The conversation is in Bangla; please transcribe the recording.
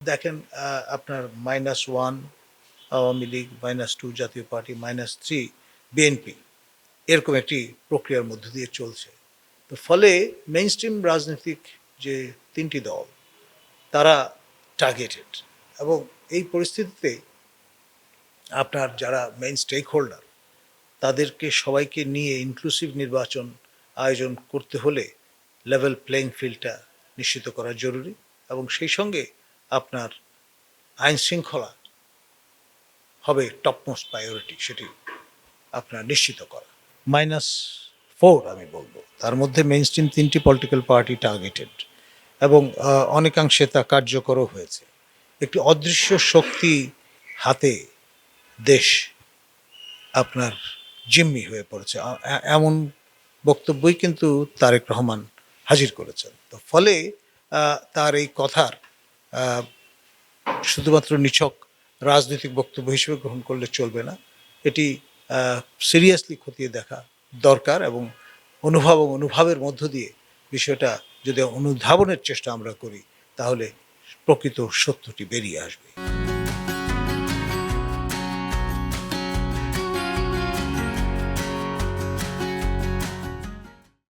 দেখেন আপনার minus one Awami League minus two Jatiya Party minus three BNP এরকম একটি প্রক্রিয়ার মধ্য দিয়ে চলছে। তো ফলে মেইন স্ট্রিম রাজনৈতিক যে তিনটি দল, তারা টার্গেটেড এবং এই পরিস্থিতিতে আপনার যারা মেইন স্টেক হোল্ডার তাদেরকে সবাইকে নিয়ে ইনক্লুসিভ নির্বাচন আয়োজন করতে হলে লেভেল প্লেইং ফিল্ডটা নিশ্চিত করা জরুরি এবং সেই সঙ্গে আপনার আইন শৃঙ্খলা হবে টপমোস্ট প্রায়োরিটি সেটি আপনার নিশ্চিত করা। মাইনাস ফোর আমি বলব। তার মধ্যে মেইন স্ট্রিম তিনটি পলিটিক্যাল পার্টি টার্গেটেড এবং অনেকাংশে তা কার্যকরও হয়েছে। একটি অদৃশ্য শক্তি হাতে দেশ আপনার জিম্মি হয়ে পড়েছে। এমন বক্তব্যই কিন্তু তারেক রহমান হাজির করেছেন। তো ফলে তার এই কথার শুধুমাত্র নিছক রাজনৈতিক বক্তব্য হিসেবে গ্রহণ করলে চলবে না। এটি সিরিয়াসলি খতিয়ে দেখা দরকার এবং অনুভব এবং অনুভবের মধ্য দিয়ে বিষয়টা যদি অনুধাবনের চেষ্টা আমরা করি, তাহলে প্রকৃত সত্যটি বেরিয়ে আসবে।